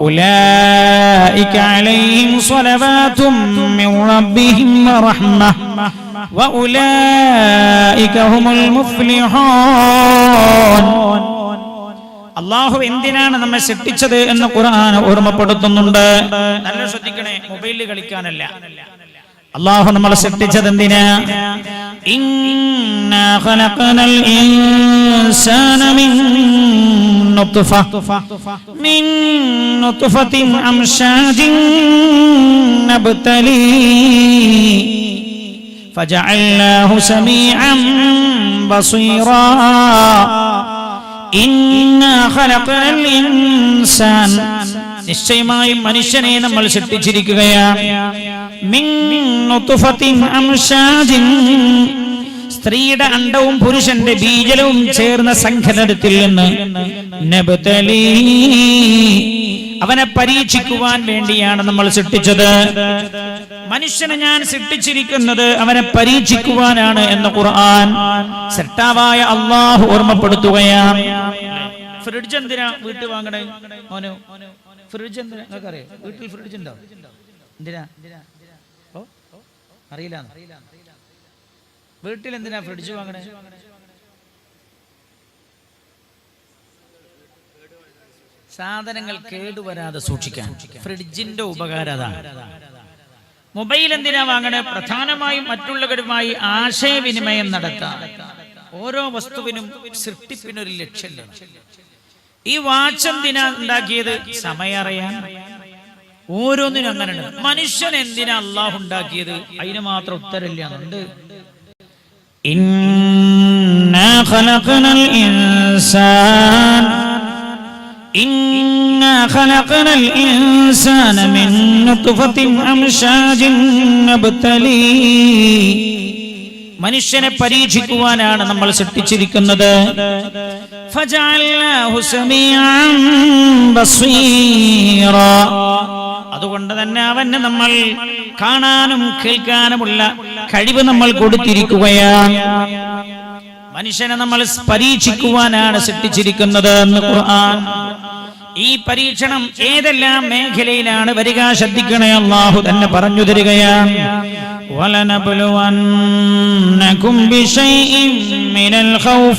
أولئك عليهم صلوات من ربهم ورحمة وأولئك هم المفلحون അള്ളാഹു എന്തിനാണ് നമ്മെ സൃഷ്ടിച്ചത് എന്ന് ഖുർആൻ ഓർമ്മപ്പെടുത്തുന്നുണ്ട് നല്ല ശ്രദ്ധിക്കണേ മൊബൈലിൽ കളിക്കാനല്ല അള്ളാഹു നമ്മളെ സൃഷ്ടിച്ചത് എന്തിനാ ഇന്നാ ഖലഖനൽ ഇൻസാന മിൻ നുത്ഫ മിൻ നുത്ഫത്തിൻ അംശാജിൻ നബ്തലി فجعلناه سميعا بصيرا إنا خلقنا الإنسان നിശ്ചയമായും മനുഷ്യനെ നമ്മൾ സൃഷ്ടിച്ചിരിക്കുകയാണ് മിൻ നുത്ഫത്തിൻ അംശാജിൻ സ്ത്രീയുടെ അണ്ടവും പുരുഷന്റെ ബീജലവും ചേർന്ന സംഘനത്തിൽ നിന്ന് നബതലി അവനെ പരീക്ഷിക്കുവാൻ വേണ്ടിയാണ് നമ്മൾ സൃഷ്ടിച്ചത്. മനുഷ്യനെ ഞാൻ സൃഷ്ടിച്ചിരിക്കുന്നത് അവനെ പരീക്ഷിക്കുവാനാണ് എന്ന് ഖുർആൻ സൃഷ്ടാവായ അള്ളാഹു ഓർമ്മപ്പെടുത്തുകയാണ്. ഫ്രിഡ്ജ് എന്തിനാ വീട്ടിൽ വാങ്ങണേ? മോനോ ഫ്രിഡ്ജ് എന്തിനാ? വീട്ടിൽ ഫ്രിഡ്ജ് ഉണ്ടോ? എന്തിനാ? ഓ അറിയില്ല വീട്ടിൽ എന്തിനാ ഫ്രിഡ്ജ് വാങ്ങണേ? സാധനങ്ങൾ കേടുവരാതെ സൂക്ഷിക്കാൻ ഫ്രിഡ്ജിന്റെ ഉപകാരത മൊബൈൽ എന്തിനാ വാങ്ങണേ? പ്രധാനമായും മറ്റുള്ളവരുമായി ആശയവിനിമയം നടത്താം ഓരോ വസ്തുവിനും സൃഷ്ടിപ്പിനൊരു ലക്ഷ്യം ഈ വാച്ച് എന്തിനാ ഉണ്ടാക്കിയത്? സമയം അറിയാൻ. ഓരോന്നിനും അങ്ങനെയുണ്ട് മനുഷ്യൻ എന്തിനാ അള്ളാഹു ഉണ്ടാക്കിയത്? അതിന് മാത്രം ഉത്തരമില്ല. إنا خلقنا الإنسان إنا خلقنا الإنسان من نطفة أمشاج نبتليه മനുഷ്യനെ പരീക്ഷിക്കുവാനാണ് നമ്മൾ സൃഷ്ടിച്ചിരിക്കുന്നത് فجعلناه سميعا بصيرا. അതുകൊണ്ട് തന്നെ അവന് നമ്മൾ കാണാനും കേൾക്കാനുമുള്ള കഴിവ് നമ്മൾ കൊടുത്തിരിക്കുകയാണ് മനുഷ്യനെ നമ്മൾ പരീക്ഷിക്കുവാനാണ് സൃഷ്ടിച്ചിരിക്കുന്നത് എന്ന് ഖുർആൻ ഈ പരീക്ഷണം ഏതെല്ലാം മേഖലയിലാണ് വരിക ശ്രദ്ധിക്കണേ അള്ളാഹു തന്നെ പറഞ്ഞു തരികയാണ് ولنبلونكم بشيء من الخوف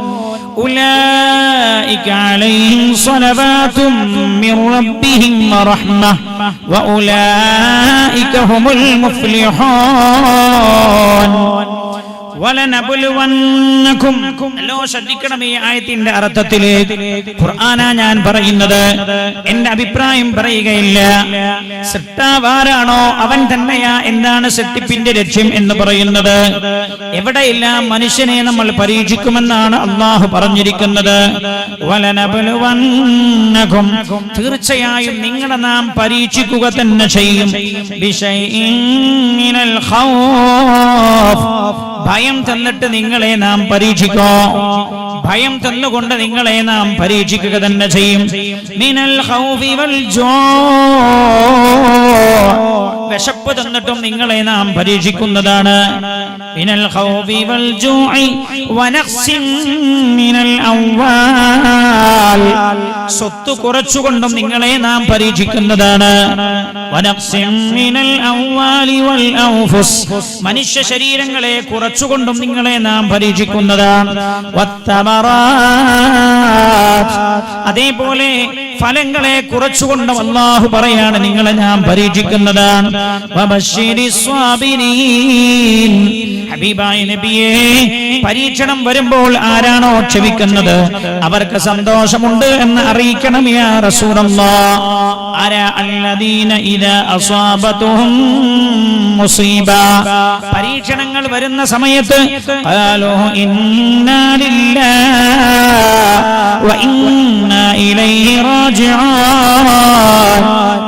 أولئك عليهم صلوات من ربهم ورحمة وأولئك هم المفلحون. എല്ലോ ശ്രദ്ധിക്കണം ഈ ആയത്തിന്റെ അർത്ഥത്തിൽ ഖുർആാനാ ഞാൻ പറയുന്നത്. എന്റെ അഭിപ്രായം പറയുകയില്ല. സൃഷ്ടാവാരാണോ അവൻ തന്നെയാ? എന്താണ് സൃഷ്ടിപ്പിന്റെ ലക്ഷ്യം എന്ന് പറയുന്നത്? എവിടെയെല്ലാം മനുഷ്യനെ നമ്മൾ പരീക്ഷിക്കുമെന്നാണ് അള്ളാഹു പറഞ്ഞിരിക്കുന്നത്. തീർച്ചയായും നിങ്ങളെ നാം പരീക്ഷിക്കുക തന്നെ ചെയ്യും. ഖൗഫ്. ഭയം തന്നിട്ട് നിങ്ങളെ നാം പരീക്ഷിക്കോ. ഭയം തന്നുകൊണ്ട് നിങ്ങളെ നാം പരീക്ഷിക്കുക തന്നെ ചെയ്യും. മിനൽ വൽ ജോ വിശപ്പ് തന്നിട്ടും നിങ്ങളെ നാം പരീക്ഷിക്കുന്നതാണ്. മിനൽ വൽ ജൂഇ സ്വത്ത് കുറച്ചുകൊണ്ടും നിങ്ങളെ നാം പരീക്ഷിക്കുന്നതാണ്. വൽ മനുഷ്യ ശരീരങ്ങളെ കുറച്ചുകൊണ്ടും നിങ്ങളെ നാം പരീക്ഷിക്കുന്നതാണ്. അതേപോലെ ഫലങ്ങളെ കുറച്ചുകൊണ്ട് അള്ളാഹു പറയാണ് നിങ്ങളെ ഞാൻ പരീക്ഷിക്കുന്നതാണ്. ഹബീബായ നബിയേ പരീക്ഷണം വരുമ്പോൾ ആരാണോ ക്ഷമിക്കുന്നത്? അവർക്ക് സന്തോഷമുണ്ട് എന്ന് അറിയിക്കണം യാ ഇദാ അസാബതുഹും മുസീബ. പരീക്ഷണങ്ങൾ വരുന്ന സമയത്ത്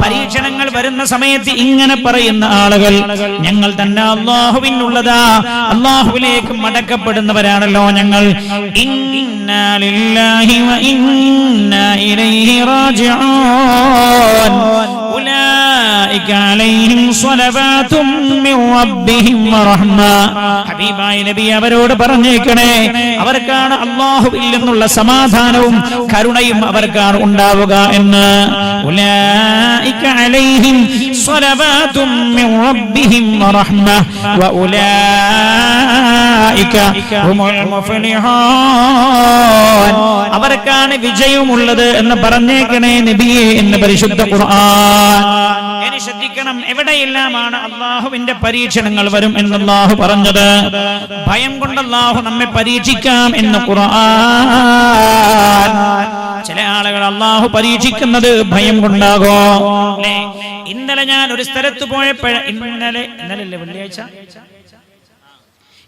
പരീക്ഷണങ്ങൾ വരുന്ന സമയത്ത് ഇങ്ങനെ പറയുന്ന ആളുകൾ ഞങ്ങൾ തന്നെ അള്ളാഹുവിനുള്ളതാ അള്ളാഹുവിലേക്ക് മടക്കപ്പെടുന്നവരാണല്ലോ ഞങ്ങൾ. ഇന്നാലില്ലാഹി വ ഇന്നാ ഇലൈഹി റാജിഊൻ. ഹബീബായ നബി അവരോട് പറഞ്ഞേക്കണേ അവർക്കാണ് അള്ളാഹുവിൽ നിന്നുള്ള സമാധാനവും കരുണയും അവർക്കാണ് ഉണ്ടാവുക എന്ന്. ഉലൈക അലൈഹിം സ്വലവാതും മിൻ റബ്ബിഹിം വറഹ്മ. വഉലൈക ഹുമുൽ മുഫ്ലിഹൂൻ. അവർക്കാണ് വിജയമുള്ളത് എന്ന് പറഞ്ഞേക്കണേ നബിയെ എന്ന് പരിശുദ്ധ ഖുർആൻ. ശ്രദ്ധിക്കണം എവിടെയെല്ലാമാണ് അള്ളാഹുവിന്റെ പരീക്ഷണങ്ങൾ വരും എന്ന് അള്ളാഹു പറഞ്ഞത്? ഭയം കൊണ്ട് അള്ളാഹു നമ്മെ പരീക്ഷിക്കാം എന്ന് ഖുർആൻ. ചില ആളുകൾ അള്ളാഹു പരീക്ഷിക്കുന്നത് ഭയം കൊണ്ടാകോ? ഇന്നലെ ഞാൻ ഒരു സ്ഥലത്ത് പോയപ്പോഴ ഇന്നലെ ഇന്നലെ വെള്ളിയാഴ്ച?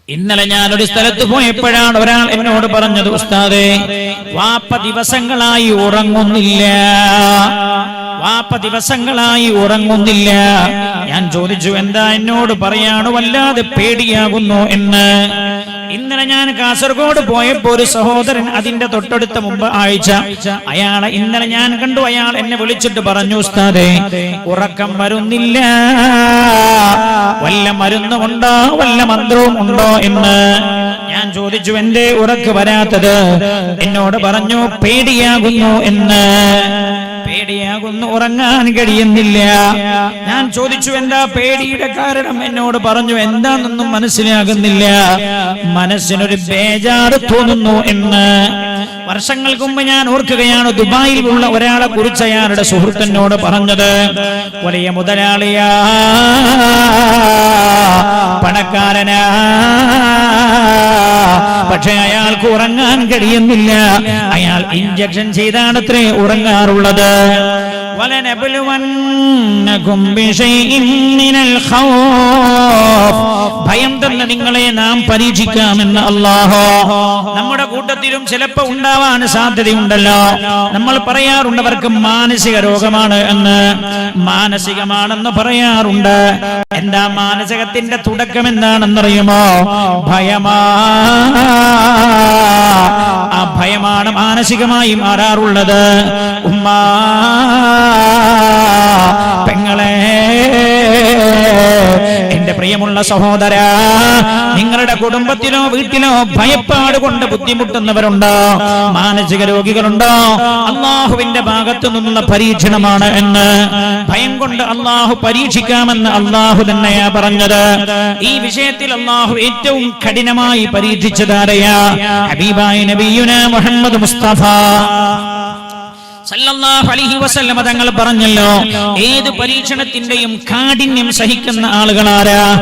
ഇന്നലെ ഞാൻ ഒരു സ്ഥലത്ത് പോയപ്പോഴാണ് ഒരാൾ എന്നോട് പറഞ്ഞത് ഉസ്താദേ വാപ്പ ദിവസങ്ങളായി ഉറങ്ങുന്നില്ല. വാപ്പ ദിവസങ്ങളായി ഉറങ്ങുന്നില്ല. ഞാൻ ചോദിച്ചു എന്താ എന്നോട് പറയാണ്? വല്ലാതെ പേടിയാകുന്നു എന്ന്. ഇന്നലെ ഞാൻ കാസർഗോഡ് പോയപ്പോ ഒരു സഹോദരൻ അതിന്റെ തൊട്ടടുത്ത മുമ്പ് ആഴ്ച അയാളെ ഇന്നലെ ഞാൻ കണ്ടു. അയാൾ എന്നെ വിളിച്ചിട്ട് പറഞ്ഞു ഉസ്താദേ ഉറക്കം വരുന്നില്ല. വല്ല മരുന്നും ഉണ്ടോ? വല്ല മന്ത്രവും ഉണ്ടോ എന്ന്? ഞാൻ ചോദിച്ചു എന്റെ ഉറക്ക് വരാത്തത്? എന്നോട് പറഞ്ഞു പേടിയാകുന്നു എന്ന്. പേടിയാകുന്നു ഉറങ്ങാൻ കഴിയുന്നില്ല. ഞാൻ ചോദിച്ചു എന്താ പേടിയുടെ കാരണം? എന്നോട് പറഞ്ഞു എന്താണെന്നൊന്നും മനസ്സിലാകുന്നില്ല. മനസ്സിനൊരു ബേജാറ് തോന്നുന്നു എന്ന്. വർഷങ്ങൾക്ക് മുമ്പ് ഞാൻ ഓർക്കുകയാണ് ദുബായിൽ ഉള്ള ഒരാളെ കുറിച്ച് അയാളുടെ സുഹൃത്തിനോട് പറഞ്ഞത്. വലിയ മുതലാളിയാ. പണക്കാരനാ പക്ഷെ അയാൾക്ക് ഉറങ്ങാൻ കഴിയുന്നില്ല അയാൾ ഇഞ്ചക്ഷൻ ചെയ്താണത്രേ ഉറങ്ങാറുള്ളത് ولنبلونكم بشيء من الخوف തന്നെ നിങ്ങളെ നാം പരീക്ഷിക്കാമെന്ന് അള്ളാഹോ നമ്മുടെ കൂട്ടത്തിലും ചിലപ്പോ ഉണ്ടാവാൻ സാധ്യതയുണ്ടല്ലോ. നമ്മൾ പറയാറുണ്ട് അവർക്ക് മാനസിക രോഗമാണ് എന്ന്. മാനസികമാണെന്ന് പറയാറുണ്ട്. എന്താ മാനസികത്തിന്റെ തുടക്കം എന്താണെന്നറിയുമോ? ഭയമാ ആ ഭയമാണ് മാനസികമായി മാറാറുള്ളത്. ഉമ്മാ പെങ്ങളെ എന്റെ പ്രിയമുള്ള സഹോദര നിങ്ങളുടെ കുടുംബത്തിലോ വീട്ടിലോ ഭയപ്പാട് കൊണ്ട് ബുദ്ധിമുട്ടുന്നവരുണ്ടോ? മാനസിക രോഗികളുണ്ടോ? അള്ളാഹുവിന്റെ ഭാഗത്തു നിന്നുള്ള പരീക്ഷണമാണ് എന്ന്. ഭയം കൊണ്ട് അള്ളാഹു പരീക്ഷിക്കാമെന്ന് അള്ളാഹു തന്നെയാ പറഞ്ഞത്. ഈ വിഷയത്തിൽ അള്ളാഹു ഏറ്റവും കഠിനമായി പരീക്ഷിച്ചതാരയാ? ഹബീബായ നബിയുന മുഹമ്മദ് മുസ്തഫ. തങ്ങൾ പറഞ്ഞല്ലോ ഏത് പരീക്ഷണത്തിന്റെയും കാഠിന്യം സഹിക്കുന്ന ആളുകളാരാ?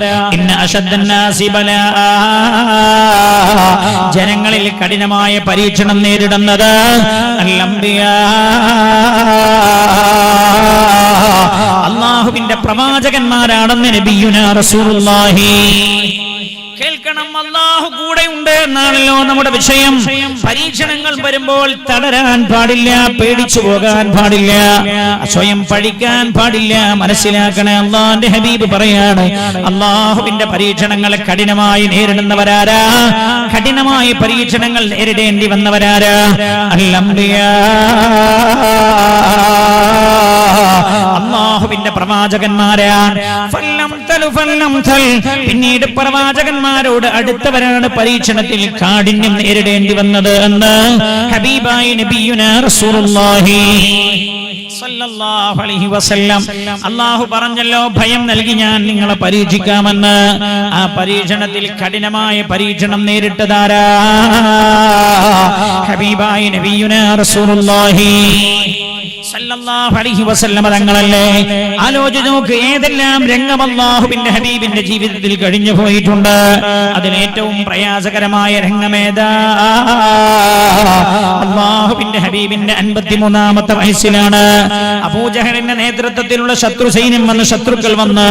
ജനങ്ങളിൽ കഠിനമായ പരീക്ഷണം നേരിടുന്നത് അല്ലംബിയാ. അള്ളാഹുവിന്റെ പ്രവാചകന്മാരാണെന്ന് നബിയുന റസൂലുള്ളാഹി. കേൾക്കണം അള്ളാഹു കൂടെ ഉണ്ട് എന്നാണല്ലോ നമ്മുടെ വിഷയം. പരീക്ഷണങ്ങൾ വരുമ്പോൾ തളരാൻ പാടില്ല പേടിച്ചു പോകാൻ പാടില്ല സ്വയം പഴിക്കാൻ പാടില്ല മനസ്സിലാക്കണേ അള്ളാന്റെ ഹബീബ് പറയാണ് അള്ളാഹുവിന്റെ പരീക്ഷണങ്ങളെ കഠിനമായി നേരിടുന്നവരാരാ? കഠിനമായ പരീക്ഷണങ്ങൾ നേരിടേണ്ടി വന്നവരാരാ? അല്ലംബിയാ അള്ളാഹുവിന്റെ പ്രവാചകന്മാരാണ്. പിന്നീട് പ്രവാചകന്മാരോട് അടുത്തവരാണ് പരീക്ഷണത്തിൽ കാഠിന്യം നേരിടേണ്ടി വന്നത്. എന്ന് ഹബീബായി നബിയുന റസൂലുള്ളാഹി അള്ളാഹു പറഞ്ഞല്ലോ ഭയം നൽകി ഞാൻ നിങ്ങളെ പരീക്ഷിക്കാമെന്ന്. ആ പരീക്ഷണത്തിൽ കഠിനമായ പരീക്ഷണം നേരിട്ടതാരാ? ഹബീബായി നബിയുന റസൂലുള്ളാഹി. തങ്ങളല്ലേ? നോക്ക് രംഗം ഹബീബിന്റെ ജീവിതത്തിൽ കഴിഞ്ഞു പോയിട്ടുണ്ട്? അതിലേറ്റവും പ്രയാസകരമായ രംഗമേതാ അള്ളാഹുബിന്റെ ഹബീബിന്റെ അൻപത്തിമൂന്നാമത്തെ വയസ്സിലാണ്. അബൂജഹലിന്റെ നേതൃത്വത്തിലുള്ള ശത്രു സൈന്യം വന്ന് ശത്രുക്കൾ വന്ന്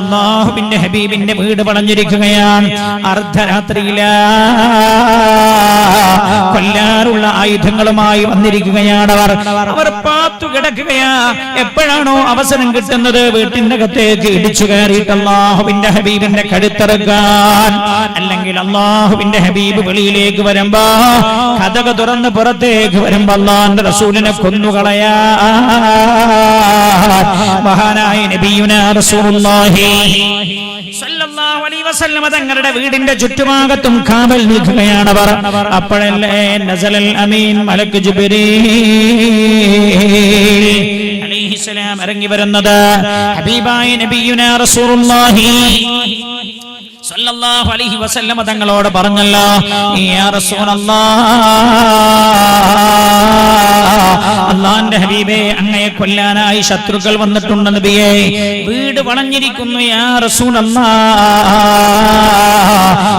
അള്ളാഹുബിന്റെ ഹബീബിന്റെ വീട് പടഞ്ഞിരിക്കുകയാണ്. അർദ്ധരാത്രിയില കൊല്ലാറുള്ള ആയുധങ്ങളുമായി വന്നിരിക്കുകയാണ് അവർ. അവർ പാത്തു കിടക്കുകയാ. എപ്പോഴാണോ അവസരം കിട്ടുന്നത്? വീട്ടിന്റെ അകത്തേക്ക് ഇടിച്ചു കയറിയിട്ട് അള്ളാഹുവിന്റെ ഹബീബിന്റെ കഴുത്തിറക്കാൻ. അല്ലെങ്കിൽ അള്ളാഹുവിന്റെ ഹബീബ് വെളിയിലേക്ക് വരുമ്പോ കഥക തുറന്ന് പുറത്തേക്ക് വരുമ്പോ അള്ളാന്റെ റസൂലിനെ കൊന്നുകളയാ മഹാനായ നബിയുന റസൂലുള്ളാഹി. വസല്ലമ തങ്ങളുടെ വീടിന്റെ ചുറ്റുഭാഗത്തും കാവൽ നിൽക്കുകയാണവർ. അപ്പോഴല്ലേ അമീൻ മലക്ക് ഇറങ്ങി വരുന്നത്. ഹബീബായ അലൈഹി വസല്ലമ തങ്ങളോട് പറഞ്ഞല്ലോ അള്ളാന്റെ ഹബീബേ അങ്ങയെ കൊല്ലാനായി ശത്രുക്കൾ വന്നിട്ടുണ്ട് നബിയെ വീട് വളഞ്ഞിരിക്കുന്നു യാ റസൂലല്ലാ.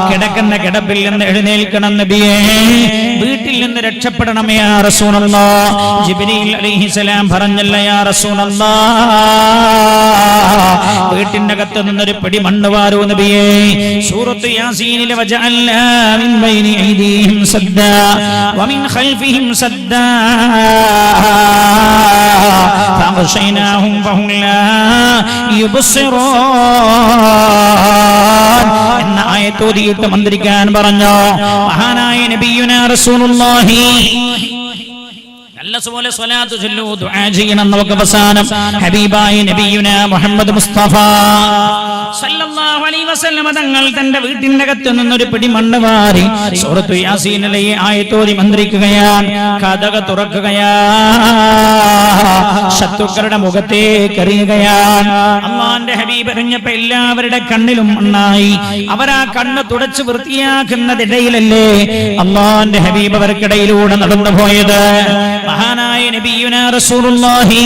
കിടക്കുന്ന കിടപ്പിൽ നിന്ന് എഴുന്നേൽക്കണം നബിയേ. വീട്ടിൽ നിന്ന് രക്ഷപ്പെടണം യാ റസൂലല്ലാ. ജിബ്രീൽ അലൈഹിസലാം പറഞ്ഞല്ല യാ റസൂലല്ലാ. വീട്ടിന്റെ അകത്ത് നിന്നൊരു പിടി മണ്ണ് വാരൂ നബിയേ. സൂറത്ത് യാസീനിലെ വജഅല്ല മിൻ ബൈനി ഐദീഹിം സദ്ദ വമിൻ ഖൽഫിഹിം സദ്ദാ. فأغشيناهم فهم لا يبصرون എന്ന ആയത്തോതിയിട്ട് മന്ത്രിക്കാൻ പറഞ്ഞു മഹാനായ നബിയുന റസൂലുള്ളാഹി നല്ലതുപോലെ സ്വലാത്ത് ചൊല്ലൂ ദുആ ചെയ്യണം നമുക്ക് അവസാനം. ഹബീബായ നബിയുന മുഹമ്മദ് മുസ്തഫ. സല്ലല്ലാഹു അലൈഹി വസല്ലമ തങ്ങൾ തന്റെ വീട്ടിന്റെ അകത്ത് നിന്നൊരു പിടി മണ്ണ് വാരി സൂറത്തു യാസീനിലെ ഈ ആയത്തോതി മന്ത്രിക്കുകയാണ്. കഥക തുറക്കുകയാ ശത്രുക്കളുടെ മുഖത്തേക്ക് എറിയുകയാണ്. അള്ളാന്റെ ഹബീബ് എറിഞ്ഞപ്പോ എല്ലാവരുടെ കണ്ണിലും മണ്ണായി. അവരാ കണ്ണ് തുടച്ച് വൃത്തിയാക്കുന്നതിടയിലല്ലേ അള്ളാന്റെ ഹബീബ് അവർക്കിടയിലൂടെ നടന്നു പോയത്? മഹാനായ നബിയുന റസൂലുള്ളാഹി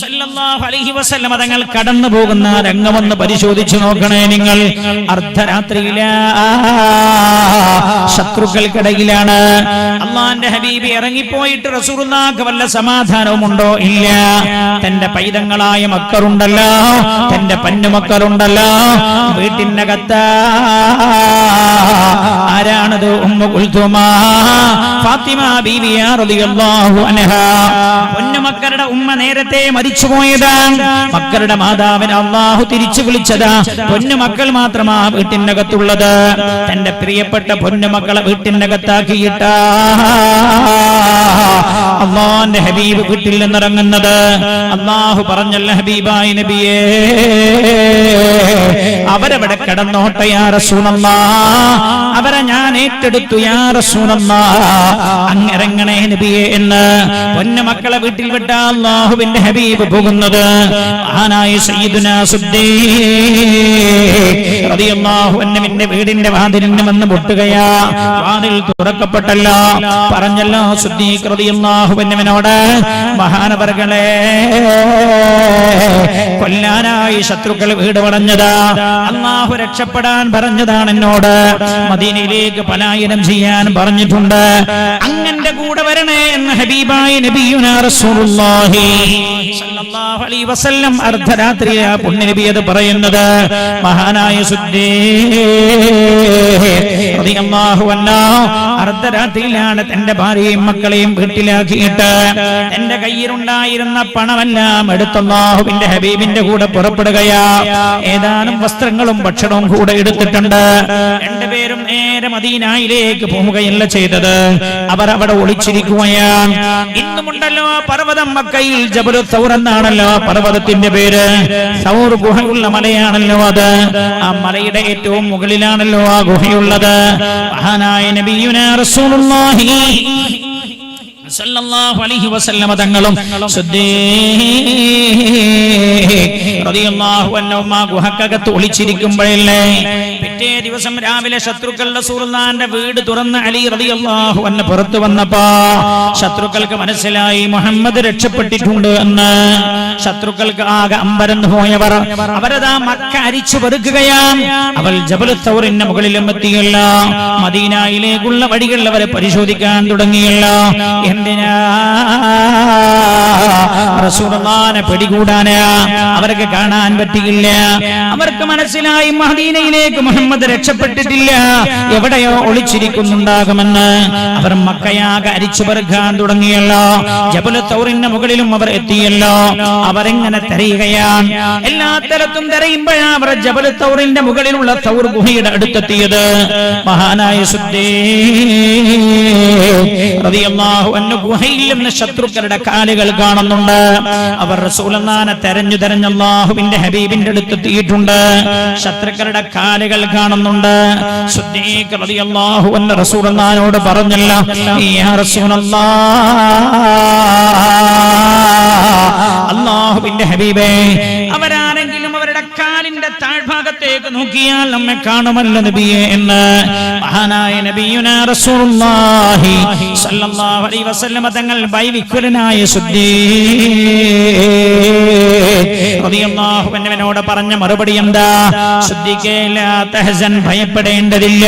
സല്ലല്ലാഹു അലൈഹി വസല്ലം തങ്ങൾ കടന്നു പോകുന്ന രംഗമൊന്ന് പരിശോധിച്ചു നോക്കണേ നിങ്ങൾ. അർദ്ധരാത്രിയില ശത്രുക്കൾക്കിടയിലാണ്. അള്ളാന്റെ ഹബീബ് ഇറങ്ങിപ്പോയിട്ട് റസൂറുനാക്ക് വല്ല സമാധാനവും ഉണ്ടോ ഇല്ല. തന്റെ പൈതങ്ങളായ മക്കളുണ്ടല്ലോ. തന്റെ പന്നുമക്കളുണ്ടല്ലോ വീട്ടിന്റെ കത്ത് ആരാണത്? ഉമ്മ കുൽത്തുമാ. ഫാത്തിമ ബീവിയാ റളിയല്ലാഹു അൻഹാ. ഉമ്മ നേരത്തെ മരിച്ചുപോയതാണ് മക്കളുടെ മാതാവിനെ അള്ളാഹു തിരിച്ചു വിളിച്ചതാ. പൊന്നുമക്കൾ മാത്രമാ വീട്ടിനകത്തുള്ളത്. തന്റെ പ്രിയപ്പെട്ട പൊന്നുമക്കളെ മക്കളെ വീട്ടിനകത്താക്കിയിട്ട. അള്ളാന്റെ ഹബീബ് വീട്ടിൽ നിന്നിറങ്ങുന്നത്. അള്ളാഹു പറഞ്ഞല്ല ഹബീബായി നബിയേ അവരവിടെ കിടന്നോട്ടെ യാ റസൂലല്ലാ. അവരെ ഞാൻ ഏറ്റെടുത്തു യാ റസൂലല്ലാ. അങ്ങിറങ്ങണേ നബിയെ എന്ന് പൊന്നുമക്കളെ വീട്ടിൽ വിട്ട അള്ളാഹുവിന്റെ ഹബീബ് പോകുന്നത്. മഹാനായ സയ്യിദുനാ സിദ്ദീഖ് വീടിന്റെ വാതിലിന് വന്ന് പൊട്ടുകയാ വാതിൽ തുറക്കപ്പെട്ടല്ല. പറഞ്ഞല്ലോ സുദ്ദീഖ് റളിയല്ലാഹുവിനോട് മഹാനവർകളെ കൊല്ലാനായി ശത്രുക്കൾ വീട് വളഞ്ഞതാ. അള്ളാഹു രക്ഷപ്പെടാൻ പറഞ്ഞതാണ് എന്നോട്. മദീനയിലേക്ക് പലായനം ചെയ്യാൻ പറഞ്ഞിട്ടുണ്ട്. അങ്ങന്റെ കൂടെ വരണേ എന്ന് ഹബീബായ നബിയുനാ റസൂലുള്ളാഹി الله സല്ലല്ലാഹു വസല്ലം ആ പുണ്യനബി അത് പറയുന്നത്. മഹാനായ റളിയല്ലാഹു അർദ്ധരാത്രിയിലാണ് തന്റെ ഭാര്യയും മക്കളെയും വീട്ടിലാക്കിയിട്ട് തന്റെ കയ്യിലുണ്ടായിരുന്ന പണമെല്ലാം എടുത്തല്ലാഹുവിന്റെ ഹബീബിന്റെ കൂടെ പുറപ്പെടുകയാ. ഏതാനും വസ്ത്രങ്ങളും ഭക്ഷണവും കൂടെ എടുത്തിട്ടുണ്ട്. രണ്ടുപേരും നേരെ മദീനായിലേക്ക് പോവുകയല്ല ചെയ്തത്. അവർ അവിടെ ഒളിച്ചിരിക്കുകയാണ്. ഇന്നുമുണ്ടല്ലോ പർവതം മക്കയിൽ ജബലു സൗർ എന്നാണല്ലോ ആ പർവതത്തിന്റെ പേര്. സൗർ ഗുഹയുള്ള മലയാണല്ലോ അത്. ആ മലയുടെ ഏറ്റവും മുകളിലാണല്ലോ ആ ഗുഹയുള്ളത്. മഹാനായ നബിയുന റസൂലുള്ളാഹി തങ്ങളും ഗുഹക്കകത്ത് ഒളിച്ചിരിക്കുമ്പോഴല്ലേ പിറ്റേ ദിവസം രാവിലെ ശത്രുക്കളുടെ സുൽത്താന്റെ വീട് തുറന്ന് അലി റളിയല്ലാഹു അൻഹു പുറത്തു വന്നപ്പോ ശത്രുക്കൾക്ക് മനസ്സിലായി മുഹമ്മദ് രക്ഷപ്പെട്ടിട്ടുണ്ട് എന്ന്. ശത്രുക്കൾക്ക് ആകെ അമ്പരന്ന് പോയവർ അവരതാ മക്ക അരിച്ചു പെറുക്കുകയാണ്. അവൾ ജബൽ തൗറിന്റെ മുകളിലും എത്തിയല്ല മദീനയിലേക്കുള്ള വഴികൾ അവരെ പരിശോധിക്കാൻ തുടങ്ങിയല്ല. എന്തിനാ റസൂലുള്ളാഹിനെ പിടികൂടാന്. അവർക്ക് കാണാൻ പറ്റിയില്ല. അവർക്ക് മനസ്സിലായി മദീനയിലേക്ക് മുഹമ്മദ് രക്ഷപ്പെട്ടിട്ടില്ല. എവിടെയോ ഒളിച്ചിരിക്കുന്നുണ്ടാകുമെന്ന് അവർ മക്കയാകെ അരിച്ചു പെറുക്കാൻ തുടങ്ങിയല്ലോ. ജബൽ തൗറിന്റെ മുകളിലും അവർ എത്തിയല്ലോ. അവരെങ്ങനെ തെരയുകയാണ്? എല്ലാ തരത്തും തെരയുമ്പോഴാണ് അവർ ജബൽ തൗറിന്റെ മുകളിലുള്ള തൗർ ഗുഹയുടെ അടുത്തെത്തിയത്. മഹാനായ സുദ്ദീ നിന്ന് ശത്രുക്കളുടെ കാലുകൾ കാണുന്നുണ്ട്. അവർ റസൂലനാനെ തെരഞ്ഞു തെരഞ്ഞാഹുവിന്റെ അല്ലാഹുവിന്റെ ഹബീബിന്റെ അടുത്തെത്തിയിട്ടുണ്ട് ശത്രുക്കളുടെ കാലുകൾ കാണുന്നുണ്ട്. റസൂലനാനോട് പറഞ്ഞല്ല അള്ളാഹുവിന്റെ ഹബീബേ അവരാരെങ്കിലും അവരുടെ കാലിന്റെ താഴ്ഭാഗത്തേക്ക് നോക്കിയാൽ നമ്മെ കാണുമല്ലോ നബിയെ എന്ന്. മഹാനായ നബിയുന റസൂലുള്ളാഹി സല്ലല്ലാഹു അലൈഹി വസല്ലമ തങ്ങൾ വൈവിക്കുലനായ സുദ്ദി റളിയല്ലാഹു അൻഹുവിനോട് പറഞ്ഞ മറുപടി എന്താ? സുദ്ദീഖേ ലാ തഹസൻ ഭയപ്പെടേണ്ടതില്ല.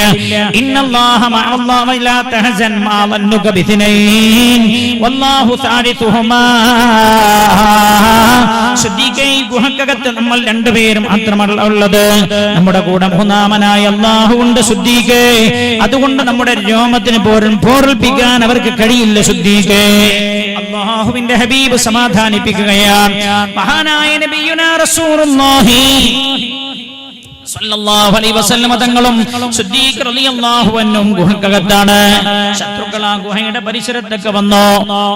ഇന്നല്ലാഹ മഅല്ലാഹ ലാ തഹസൻ മാ വന്നുക ബിഥനൈൻ. വല്ലാഹു സാലിസുഹുമാ. സുദ്ദീഖേ ഗുഹക്കകത്ത് നമ്മൾ രണ്ടുപേരും മാത്രമല്ല ഉള്ളത് നമ്മുടെ കൂടെ മൂന്നാമനായ അള്ളാഹു ഉണ്ട് ശുദ്ധിക്കേ അതുകൊണ്ട് നമ്മുടെ രോമത്തിന് പോരും പോർപ്പിക്കാൻ അവർക്ക് കഴിയില്ല ശുദ്ധീകേ അള്ളാഹുവിന്റെ ഹബീബ് സമാധാനിപ്പിക്കുകയാണ്. മഹാനായ നബിയുനാ റസൂലുള്ളാഹി തങ്ങളും ഗുഹക്കകത്താണ്. ശത്രുക്കൾ ആ ഗുഹയുടെ പരിസരത്തൊക്കെ വന്നോ.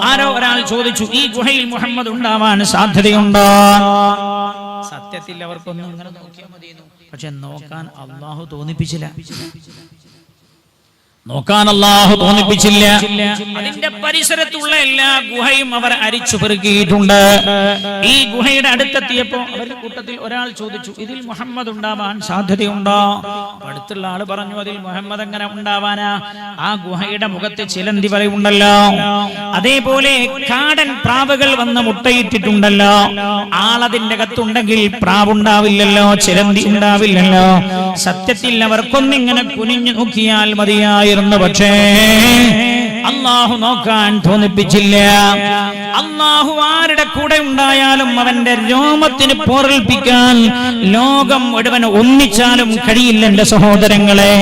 ആരോ ഒരാൾ ചോദിച്ചു ഈ ഗുഹയിൽ മുഹമ്മദ് ഉണ്ടാവാൻ സാധ്യതയുണ്ടോ? സത്യത്തിൽ അവർക്കൊന്നും അങ്ങനെ നോക്കിയാൽ മതിയെന്നു. പക്ഷെ നോക്കാൻ അള്ളാഹു തോന്നിപ്പിച്ചില്ല. നോക്കാൻ അള്ളാഹു തോന്നിപ്പിച്ചില്ല. അതിന്റെ പരിസരത്തുള്ള എല്ലാ ഗുഹയും അവർ അരിച്ചു പെറുക്കിയിട്ടുണ്ട്. ഈ ഗുഹയുടെ അടുത്തെത്തിയപ്പോ അവരുടെ കൂട്ടത്തിൽ ഒരാൾ ചോദിച്ചു ഇതിൽ മുഹമ്മദ് ഉണ്ടാവാൻ സാധ്യതയുണ്ടോ? അടുത്തുള്ള ആൾ പറഞ്ഞു അതിൽ മുഹമ്മദ് എങ്ങനെ ഉണ്ടാവാനാ? ആ ഗുഹയുടെ മുഖത്ത് ചിലന്തി വലയുണ്ടല്ലോ അതേപോലെ കാടൻ പ്രാവുകൾ വന്ന് മുട്ടയിട്ടിട്ടുണ്ടല്ലോ. ആളതിന്റെ കത്തുണ്ടെങ്കിൽ പ്രാവുണ്ടാവില്ലല്ലോ ചിലന്തി ഉണ്ടാവില്ലല്ലോ. സത്യത്തിൽ അവർക്കൊന്നിങ്ങനെ കുനിഞ്ഞു നോക്കിയാൽ മതിയായിരുന്നു പക്ഷേ അള്ളാഹു നോക്കാൻ തോന്നിപ്പിച്ചില്ല. അള്ളാഹു ആരുടെ കൂടെ ഉണ്ടായാലും അവന്റെ രോമത്തിന് പോറൽപ്പിക്കാൻ ലോകം മുഴുവൻ ഒന്നിച്ചാലും കഴിയില്ല എന്റെ സഹോദരങ്ങളെ.